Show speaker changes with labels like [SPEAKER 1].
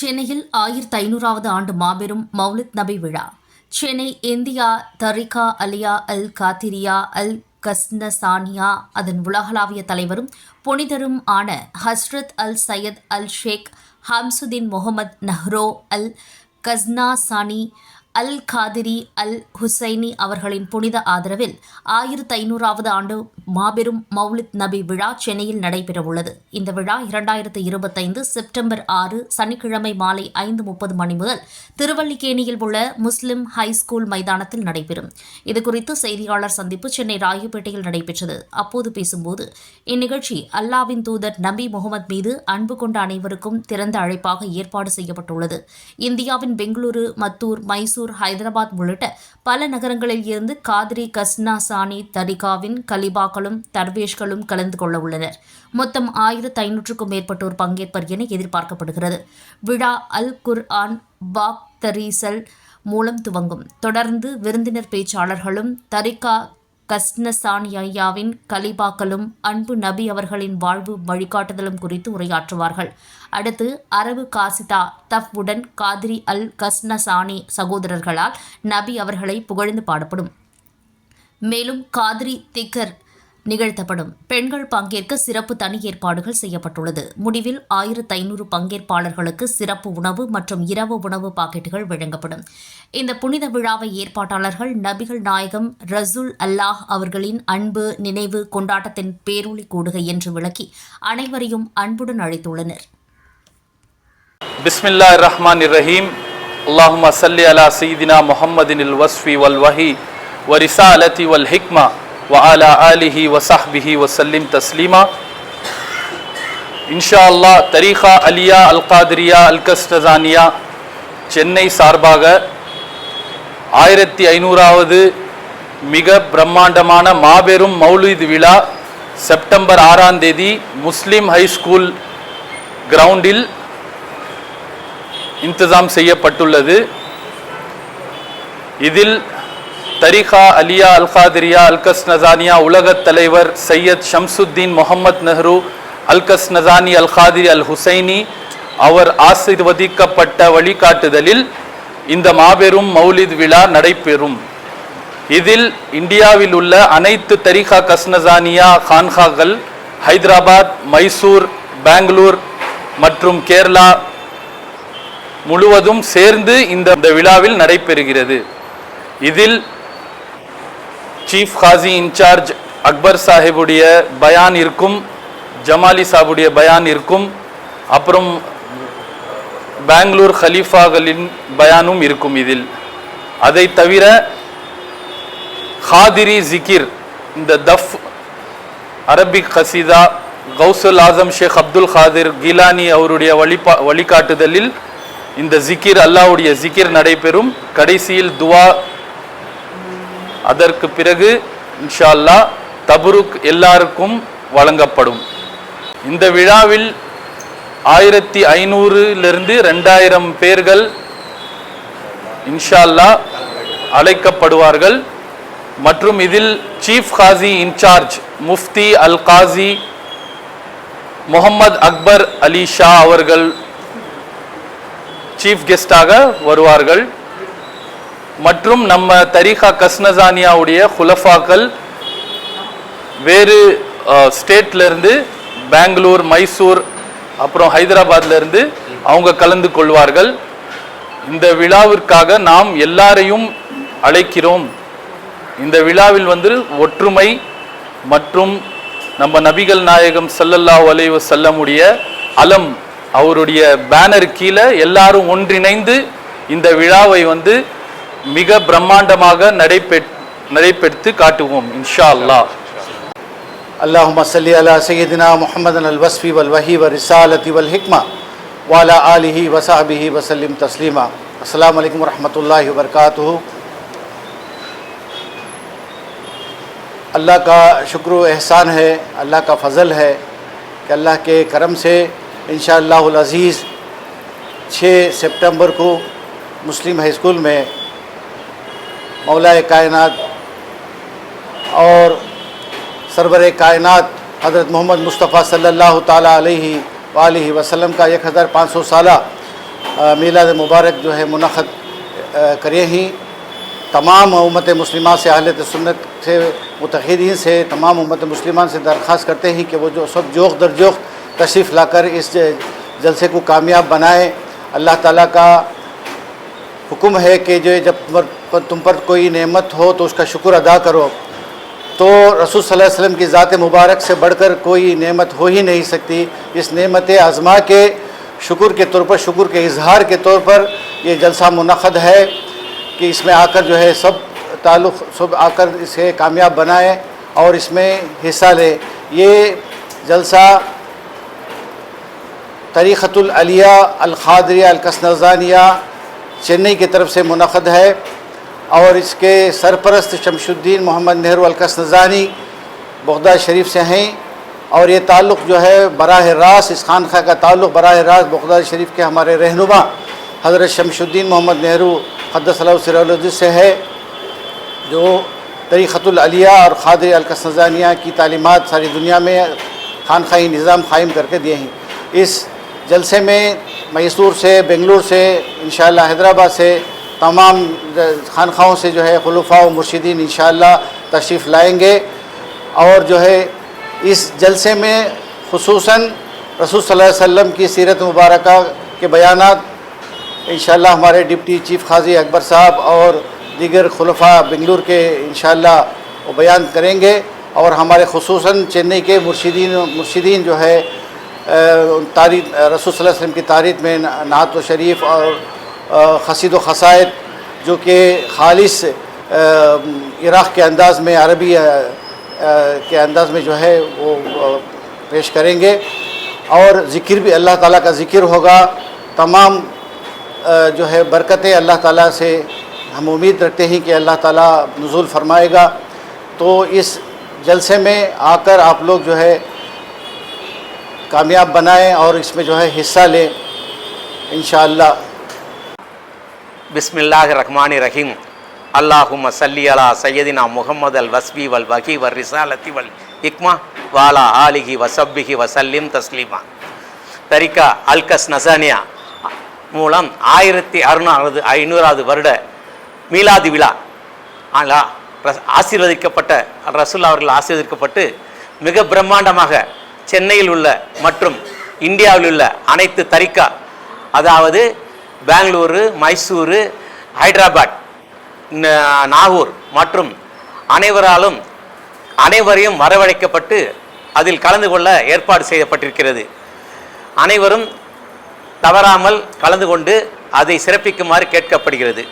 [SPEAKER 1] சென்னையில் ஆயிரத்தி ஐநூறாவது ஆண்டு மாபெரும் மௌலித் நபி விழா. சென்னை இந்தியா தரிகா அலியா அல் காத்திரியா அல் கஸ்னசானியா அதன் உலகளாவிய தலைவரும் புனிதரும் ஆன ஹஸ்ரத் அல் சையத் அல் ஷேக் ஹம்சுதீன் முகமது நஹ்ரோ அல் கஸ்னாசானி அல் காதிரி அல் ஹுசைனி அவர்களின் புனித ஆதரவில் ஆயிரத்து ஐநூறாவது ஆண்டு மாபெரும் மௌலித் நபி விழா சென்னையில் நடைபெறவுள்ளது. இந்த விழா இரண்டாயிரத்து இருபத்தைந்து செப்டம்பர் ஆறு சனிக்கிழமை மாலை ஐந்து முப்பது மணி முதல் திருவல்லிக்கேணியில் உள்ள முஸ்லிம் ஹைஸ்கூல் மைதானத்தில் நடைபெறும். இதுகுறித்து செய்தியாளர் சந்திப்பு சென்னை ராயப்பேட்டையில் நடைபெற்றது. அப்போது பேசும்போது இந்நிகழ்ச்சி அல்லாவின் தூதர் நபி முகமது மீது அன்பு கொண்ட அனைவருக்கும் திறந்த அழைப்பாக ஏற்பாடு செய்யப்பட்டுள்ளது. இந்தியாவின் பெங்களூரு மத்தூர் மைசூர் ஹைதராபாத் உள்ளிட்ட பல நகரங்களில் இருந்து காதிரி கஸ்னா சானி தரிகாவின் கலிபாக்களும் தர்வேஷ்களும் கலந்து கொள்ள உள்ளனர். மொத்தம் ஆயிரத்து ஐநூற்றுக்கும் மேற்பட்டோர் பங்கேற்பர் என எதிர்பார்க்கப்படுகிறது. விழா அல் குர் ஆன் பாக் தரீசல் மூலம் துவங்கும். தொடர்ந்து விருந்தினர் பேச்சாளர்களும் தரிகா கஸ்னசானியாவின் கலிபாக்களும் அன்பு நபி அவர்களின் வாழ்வு வழிகாட்டுதலும் குறித்து உரையாற்றுவார்கள். அடுத்து அரபு காசிதா தஃப்-உடன் காதிரி அல் கஸ்னசானி சகோதரர்களால் நபி அவர்களை புகழ்ந்து பாடப்படும். மேலும் காதிரி திக்கர் நிகழ்த்தப்படும். பெண்கள் பங்கேற்க சிறப்பு தனி ஏற்பாடுகள் செய்யப்பட்டுள்ளது. முடிவில் ஆயிரத்து ஐநூறு பங்கேற்பாளர்களுக்கு சிறப்பு உணவு மற்றும் இரவு உணவு பாக்கெட்டுகள் வழங்கப்படும். இந்த புனித விழாவை ஏற்பாட்டாளர்கள் நபிகள் நாயகம் ரசூல் அல்லாஹ் அவர்களின் அன்பு நினைவு கொண்டாட்டத்தின் பேரொளி கூடுகை என்று விளக்கி அனைவரையும் அன்புடன் அழைத்துள்ளனர்.
[SPEAKER 2] பிஸ்மில்லா ரஹ்மான் ரஹீம் அல்லாஹும் சல்லி அலா சீதினா முஹம்மதின் வல் வஹி. வரிசாலதி வல் ஹிக்மா. வஆலா ஆலிஹி வசஹ்பிஹி வசல்லிம் தஸ்லீமா இன்ஷா அல்லா தரீகா அலியா அல் காதிரியா அல் சென்னை சார்பாக ஆயிரத்தி ஐநூறாவது மிக பிரம்மாண்டமான மாபெரும் மௌலித் விழா செப்டம்பர் ஆறாம் தேதி முஸ்லீம் ஹைஸ்கூல் கிரவுண்டில் இன்தசாம் செய்யப்பட்டுள்ளது. இதில் தரிகா அலியா அல் காதிரியா அல்கஸ் நசானியா உலகத் தலைவர் சையத் ஷம்சுத்தீன் முகமது நெஹ்ரு அல்கஸ் நசானி அல் காதிரி அல் ஹுசைனி அவர் ஆசீர்வதிக்கப்பட்ட வழிகாட்டுதலில் இந்த மாபெரும் மௌலித் விழா நடைபெறும். இதில் இந்தியாவில் உள்ள அனைத்து தரிகா கஸ்னசானியா கான்ஹாக்கள் ஹைதராபாத் மைசூர் பெங்களூர் மற்றும் கேரளா முழுவதும் சேர்ந்து இந்த விழாவில் நடைபெறுகிறது. இதில் சீஃப் காசி இன்சார்ஜ் அக்பர் சாஹிபுடைய பயான் இருக்கும் ஜமாலி சாஹிபுடைய பயான் இருக்கும் அப்புறம் பெங்களூர் ஹலீஃபாகளின் பயானும் இருக்கும் இதில் அதை தவிர ஹாதிரி ஜிகிர் இந்த தஃப் அரபிக் ஹசீதா கௌசுல் ஆசம் ஷேக் அப்துல் காதிர் கிலானி அவருடைய வழிபா வழிகாட்டுதலில் இந்த ஜிகிர் அல்லாஹ்வுடைய ஜிகிர் நடைபெறும் கடைசியில் துவா அதற்கு பிறகு இன்ஷால்லா தபுருக் எல்லாருக்கும் வழங்கப்படும். இந்த விழாவில் ஆயிரத்தி ஐநூறுலிருந்து ரெண்டாயிரம் பேர்கள் இன்ஷால்லா அழைக்கப்படுவார்கள். மற்றும் இதில் சீஃப் காசி இன்சார்ஜ் முஃப்தி அல் காசி முகமது அக்பர் அலி ஷா அவர்கள் சீஃப் கெஸ்டாக வருவார்கள். மற்றும் நம்ம தரிகா கஸ்னசானியாவுடைய ஹுலஃபாக்கள் வேறு ஸ்டேட்லேருந்து பெங்களூர் மைசூர் அப்புறம் ஹைதராபாத்லேருந்து அவங்க கலந்து கொள்வார்கள். இந்த விழாவிற்காக நாம் எல்லாரையும் அழைக்கிறோம். இந்த விழாவில் வந்து ஒற்றுமை மற்றும் நம்ம நபிகள் நாயகம் ஸல்லல்லாஹு அலைஹி செல்லமுடைய அலம் அவருடைய பேனர் கீழே எல்லாரும் ஒன்றிணைந்து இந்த விழாவை வந்து மிக பிரம்மாண்டமாக நடைபெற்று காட்டுவோம் இன்ஷா அல்லா
[SPEAKER 3] اللهم صل على سيدنا محمد الوصف والوحي والرسالة والحكمة وعلى آله وصحبه وسلم تسليما السلام علیکم ورحمۃ اللہ وبرکاتہ اللہ کا شکر و احسان ہے اللہ کا فضل ہے کہ اللہ کے کرم سے انشاءاللہ العزیز چھ سپٹمبر کو مسلم ہائی اسکول میں مولا کائنات اور سرور کائنات حضرت محمد مصطفیٰ صلی اللہ تعالیٰ علیہ وآلہ وسلم کا ایک ہزار پانچ سو سالہ میلاد مبارک جو ہے منعقد کرے ہی تمام امت مسلمان سے اہلت سنت سے، متحدین سے، تمام امت مسلمان سے درخواست کرتے ہیں کہ وہ جو سب جوخ در جوخ تشریف لا کر اس جلسے کو کامیاب بنائیں۔ اللہ تعالیٰ کا حکم ہے کہ جو جب تم پر کوئی نعمت ہو تو اس کا شکر ادا کرو۔ تو رسول صلی اللہ علیہ وسلم کی ذات مبارک سے بڑھ کر کوئی نعمت ہو ہی نہیں سکتی۔ اس نعمت آزما کے شکر کے طور پر، شکر کے اظہار کے طور پر یہ جلسہ منعقد ہے کہ اس میں آ کر جو ہے سب تعلق، سب آ کر اسے کامیاب بنائیں اور اس میں حصہ لیں یہ جلسہ طریقۃ العلیہ القادریہ القسنزانیہ چنئی کی طرف سے منعقد ہے اور اس کے سرپرست شمش الدین محمد نہرو القص نظانی بغداد شریف سے ہیں اور یہ تعلق جو ہے براہ راست اس خانخواہ کا تعلق براہ راست بغداد شریف کے ہمارے رہنما حضرت شمش الدین محمد نہرو حدث اللہ سر سے ہے جو طریقت العلیہ اور خادر القسنزانیہ کی تعلیمات ساری دنیا میں خانخواہی نظام قائم کر کے دیے ہیں۔ اس جلسے میں میسور سے، بنگلور سے، انشاءاللہ حیدرآباد سے تمام خانخواہوں سے جو ہے خلفاء و مرشدین انشاءاللہ تشریف لائیں گے۔ اور جو ہے اس جلسے میں خصوصاً رسول صلی اللہ علیہ وسلم کی سیرت مبارکہ کے بیانات انشاءاللہ ہمارے ڈپٹی چیف خاضی اکبر صاحب اور دیگر خلفاء بنگلور کے انشاءاللہ وہ بیان کریں گے۔ اور ہمارے خصوصاً چنئی کے مرشدین مرشدین جو ہے تاریخ رسول صلی اللہ علیہ وسلم کی تاریخ میں نعت و شریف اور خسید و خصائد جو کہ خالص عراق کے انداز میں، عربی کے انداز میں جو ہے وہ پیش کریں گے اور ذکر بھی اللہ تعالیٰ کا ذکر ہوگا۔ تمام جو ہے برکتیں اللہ تعالیٰ سے ہم امید رکھتے ہیں کہ اللہ تعالیٰ نزول فرمائے گا۔ تو اس جلسے میں آ کر آپ لوگ جو ہے कामयाब बनाएं और इसमें जो है हिस्सा लें इन
[SPEAKER 4] பிஸ்மில்லாஹ் ரஹ்மானி ரஹீம் அல்லாஹும் சல்லி அலா சையதினா முகமது அல் வஸ்பி வல் வகி வர் ரிசாலத்தி வல் இக்மா வாலா ஆலிஹி வசப்பிஹி வசல்லிம் தஸ்லீமா தரிகா அல்கஸ் நசானியா மூலம் ஆயிரத்தி அறுநூறு ஐநூறாவது வருட மீலாது விழா ஆலா ரஸ்- ஆசீர்வதிக்கப்பட்ட ரசூல் அவர்கள் ஆசீர்வதிக்கப்பட்டு மிக பிரம்மாண்டமாக சென்னையில் உள்ள மற்றும் இந்தியாவில் உள்ள அனைத்து தரிக்கா அதாவது பெங்களூரு மைசூரு ஹைதராபாத் நாகூர் மற்றும் அனைவராலும் அனைவரையும் வரவழைக்கப்பட்டு அதில் கலந்து கொள்ள ஏற்பாடு செய்யப்பட்டிருக்கிறது. அனைவரும் தவறாமல் கலந்து கொண்டு அதை சிறப்பிக்குமாறு கேட்கப்படுகிறது.